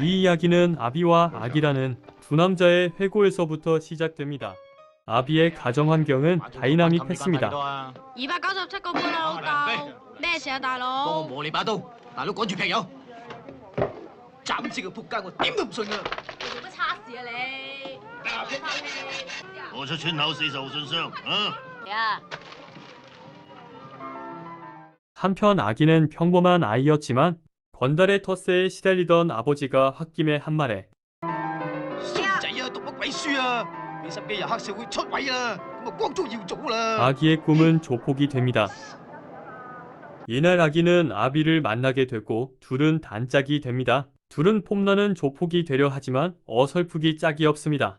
이 이야기는 아비와 아기라는 두 남자의 회고에서부터 시작됩니다. 아비의 가정 환경은 다이나믹했습니다. 한편 아기는 평범한 아이였지만 건달의 텃세에 시달리던 아버지가 홧김에 한 말에 아기의 꿈은 조폭이 됩니다. 이날 아기는 아비를 만나게 되고 둘은 단짝이 됩니다. 둘은 폼나는 조폭이 되려 하지만 어설프기 짝이 없습니다.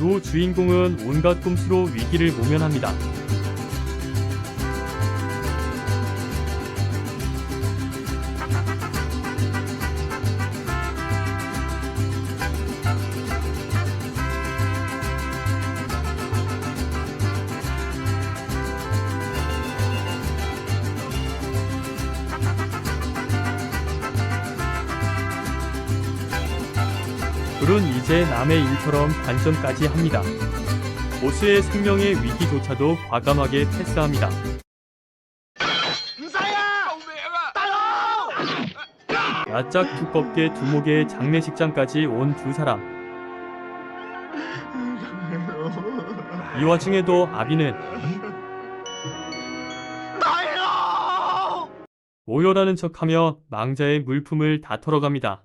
또 주인공은 온갖 꼼수로 위기를 모면합니다. 물은 이제 남의 일처럼 반전까지 합니다. 보스의 생명의 위기조차도 과감하게 패스합니다. 낯짝 두껍게 두목의 장례식장까지 온 두 사람. 이 와중에도 아비는 오열하는 척하며 망자의 물품을 다 털어갑니다.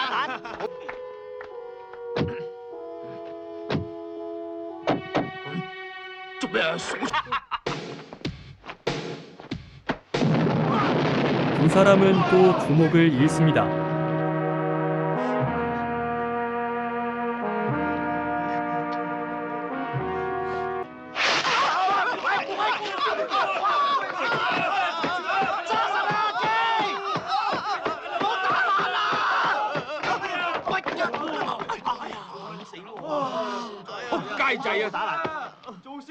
두 사람은 또 주목을 잃습니다. 어, 打了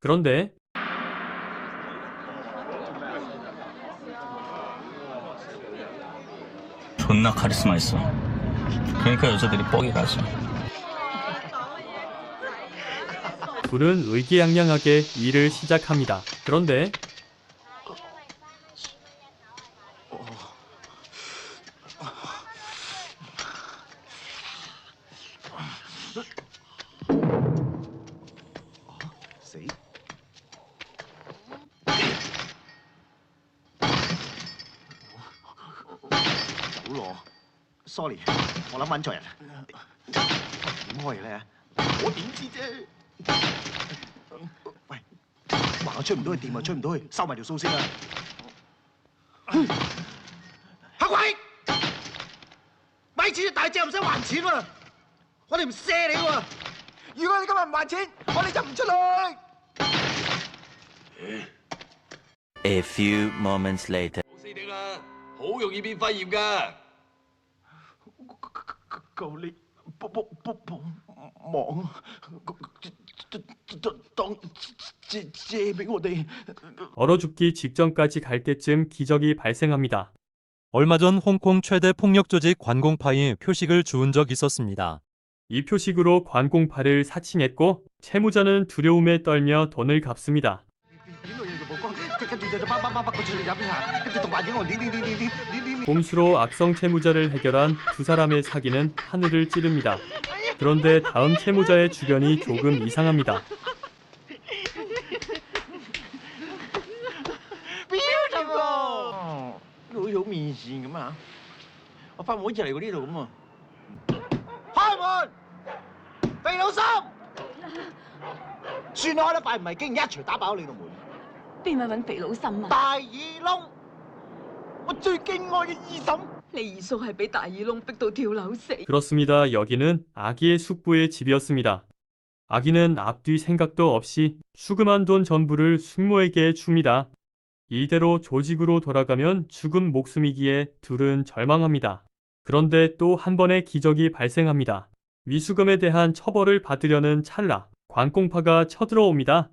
그런데 존나 카리스마 있어. 그러니까 여자들이 뻑이 가지. 둘은 의기양양하게 일을 시작합니다. 그런데 ，sorry，我諗揾錯人。點開嘅咧？我點知啫？喂，話我出唔到去，掂啊出唔到去，收埋條數先啦。黑鬼，咪錢大隻唔使還錢喎，我哋唔賒你喎。如果你今日唔還錢，我哋就唔出去。A few moments later. 冇死頂啦，好容易變肺炎㗎。Chê với ngồi đây 얼어 죽기 직전까지 갈 때쯤 기적이 발생합니다. 얼마 전 홍콩 최대 폭력 조직 관공파이 표식을 주운 적 있었습니다. 이 표식으로 관공파를 사칭했고 채무자는 두려움에 떨며 돈을 갚습니다. 봄수로 악성 채무자를 해결한 두 사람의 사기는 하늘을 찌릅니다. 그런데 다음 채무자의 주변이 조금 이상합니다. Chị nói nó phải mày cái nhát chửi tá báo 邊位揾肥佬心啊？大耳窿，我最敬愛嘅二嬸。你二叔係俾大耳窿逼到跳樓死。 그렇습니다. 여기는 아기의 숙부의 집이었습니다. 아기는 앞뒤 생각도 없이 수금한 돈 전부를 숙모에게 줍니다. 이대로 조직으로 돌아가면 죽은 목숨이기에 둘은 절망합니다. 그런데 또 한 번의 기적이 발생합니다. 위수금에 대한 처벌을 받으려는 찰나 관공파가 쳐들어옵니다.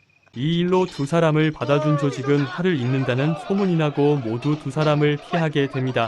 이 일로 두 사람을 받아준 조직은 화를 잇는다는 소문이 나고 모두 두 사람을 피하게 됩니다.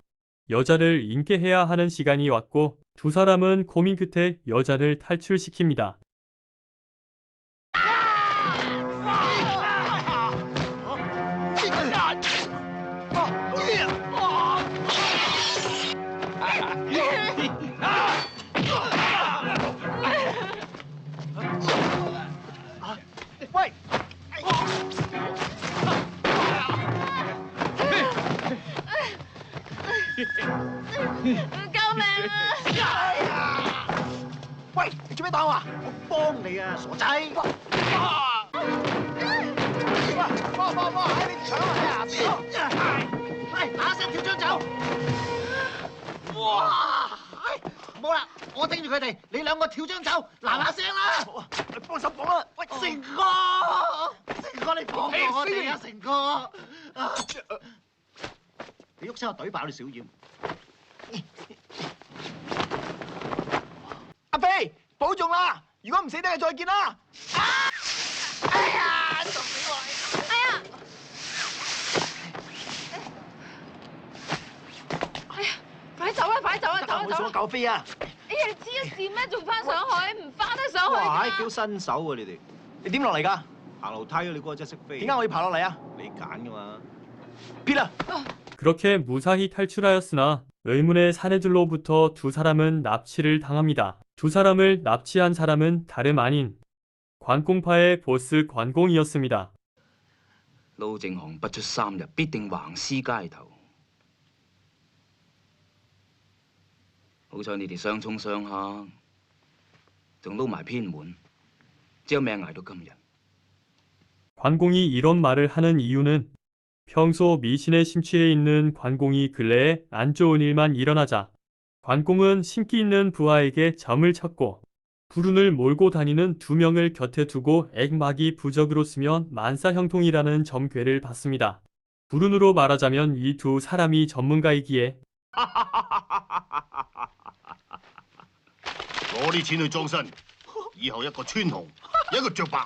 여자를 인계해야 하는 시간이 왔고 두 사람은 고민 끝에 여자를 탈출시킵니다. 救命啊！喂，你做咩？打我啊？我幫你啊，傻仔！哇！哇哇哇！你搶啊！嚟，嗱聲跳張走！哇！冇啦，我盯住佢哋，你两个跳張走，嗱嗱声啦！帮手綁啦！喂，成哥，成哥你綁過我哋啊，成哥！啊你喐手我懟爆你小妖！阿飛，保重啦！如果唔死得，再見啦！啊！哎呀，毒死我！哎呀！哎呀！快走啦！快走啦！走啦！走啦！救飛啊！哎呀！你知一線咩？仲翻上去？唔翻得上去哇！㗎幾新手啊你哋，你點落嚟㗎？行樓梯啊！你估我真係識飛？點解我要爬落嚟啊？你揀噶嘛？撇啦！ 그렇게 무사히 탈출하였으나 의문의 사내들로부터 두 사람은 납치를 당합니다. 두 사람을 납치한 사람은 다름 아닌 관공파의 보스 관공이었습니다. 撈正行不出三日，必定橫屍街頭。好彩你哋相沖相克，仲撈埋偏門，只有命捱到今日。 관공이 이런 말을 하는 이유는 평소 미신에 심취해 있는 관공이 근래에 안 좋은 일만 일어나자 관공은 심기 있는 부하에게 점을 쳤고 불운을 몰고 다니는 두 명을 곁에 두고 액막이 부적으로 쓰면 만사형통이라는 점괘를 받습니다. 불운으로 말하자면 이 두 사람이 전문가이기에 攞啲錢去裝身，以後一個穿紅，一個着白。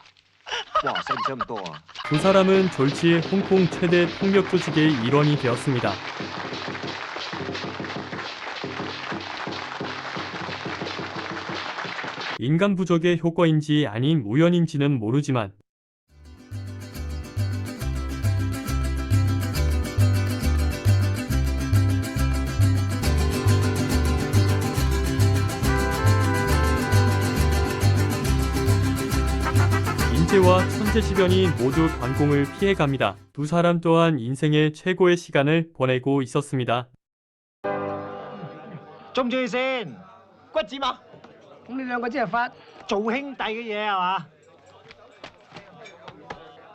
哇！使唔使咁多啊？ 두 사람은 졸지에 홍콩 최대 폭력 조직의 일원이 되었습니다. 인간 부족의 효과인지 아닌 우연인지는 모르지만 인재와 천 70여인 모두 관공을 피해갑니다. 두 사람 또한 인생의 최고의 시간을 보내고 있었습니다. Trông chơi sen Quất gì mà Không nên làm có trẻ phát Chủ hình tay cái gì à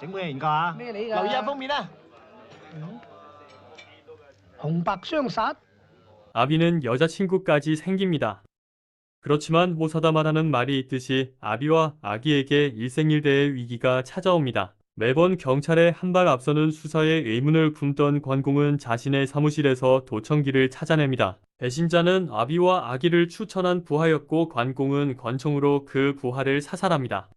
Chứng minh hình có Mê lý là Lầu gia phong miến à Hồng bạc xương sát 아비는 여자친구까지 생깁니다. 그렇지만 호사다마라는 말이 있듯이 아비와 아기에게 일생일대의 위기가 찾아옵니다. 매번 경찰에 한 발 앞서는 수사에 의문을 품던 관공은 자신의 사무실에서 도청기를 찾아냅니다. 배신자는 아비와 아기를 추천한 부하였고 관공은 권총으로 그 부하를 사살합니다.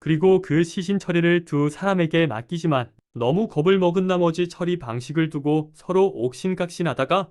그리고 그 시신 처리를 두 사람에게 맡기지만 너무 겁을 먹은 나머지 처리 방식을 두고 서로 옥신각신하다가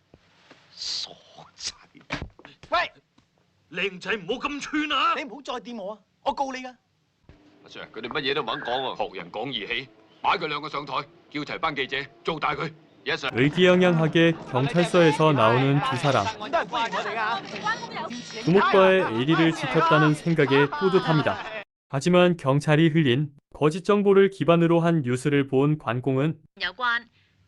傻仔，喂，喎！靚仔唔好咁串啊！你唔好再掂我啊！我告你噶！阿 Sir，佢哋乜嘢都唔肯講喎，學人講義氣，擺佢兩個上台，叫齊班記者做大佢。Yes sir。 의기양양하게 경찰서에서 나오는 두 사람. 都係歡迎我哋噶。 부모과의 의리를 지켰다는 생각에 뿌듯합니다. 하지만 경찰이 흘린 거짓 정보를 기반으로 한 뉴스를 본 관공은 有關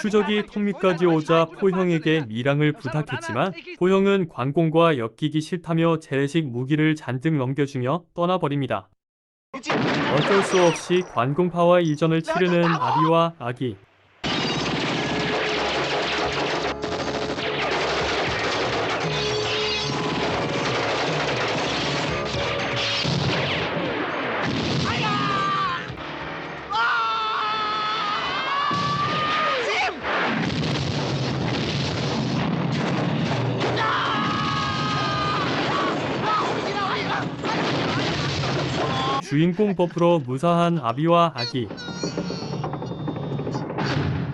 추적이 턱밑까지 오자 포형에게 미랑을 부탁했지만 포형은 관공과 엮이기 싫다며 재래식 무기를 잔뜩 넘겨주며 떠나버립니다. 어쩔 수 없이 관공파와 일전을 치르는 아비와 아기. 주인공 버프로 무사한 아비와 아기.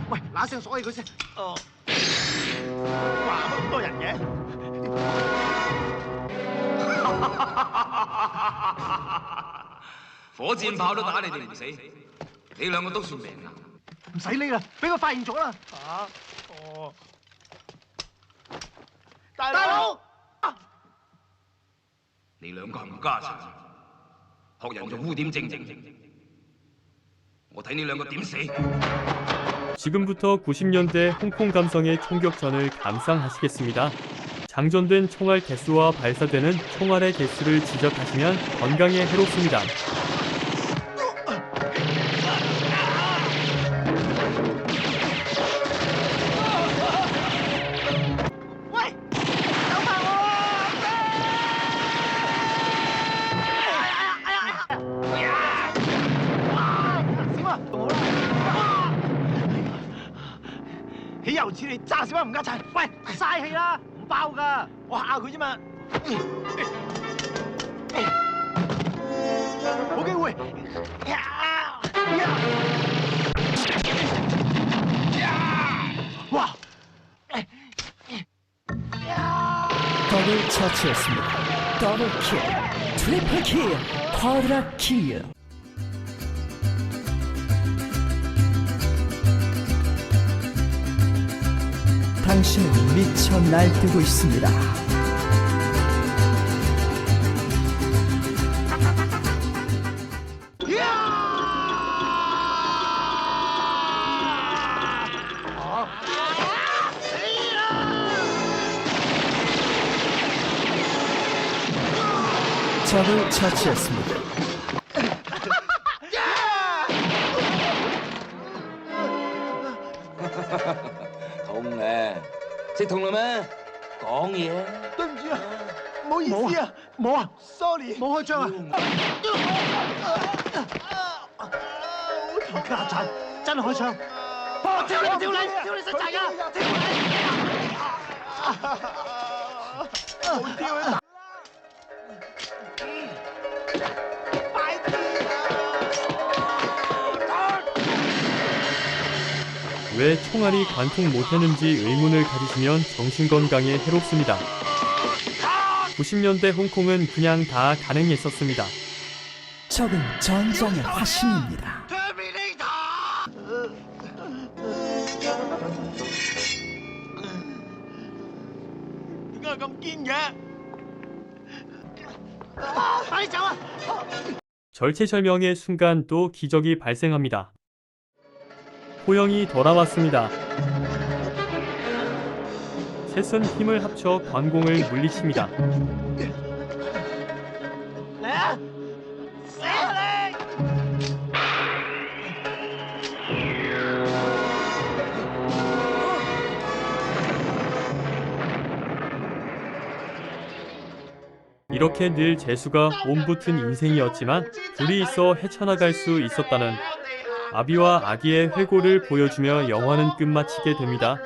喂，嗱聲鎖起佢先。哦，哇，乜咁多人嘅？火箭炮都打你哋唔死，你兩個都算命硬。唔使理啦，俾佢發現咗啦。嚇？哦。大佬，你兩個冚家產， 學人做污點證人，我睇你兩個點死！ 지금부터 90년대 홍콩 감성의 총격전을 감상하시겠습니다. 장전된 총알 개수와 발사되는 총알의 개수를 지적하시면 건강에 해롭습니다. 더블 처치했습니다. 더블 킬, 트리플 킬, 쿼드라 킬. 당신은 미쳐 날뛰고 있습니다. 痛嘞，食痛了咩？讲嘢。对唔住啊，唔好意思啊，冇啊，sorry。冇开枪啊！阿陈，真开枪！跳你跳你，跳你死仔噶！我跳你！ 왜 총알이 관통 못하는지 의문을 가지시면 정신건강에 해롭습니다. 90년대 홍콩은 그냥 다 가능했었습니다. 적은 전성의 화신입니다. 절체절명의 순간 또 기적이 발생합니다. 호영이 돌아왔습니다. 셋은 힘을 합쳐 관공을 물리칩니다. 이렇게 늘 재수가 몸붙은 인생이었지만 둘이 있어 헤쳐나갈 수 있었다는 아비와 아기의 회고를 보여주며 영화는 끝마치게 됩니다.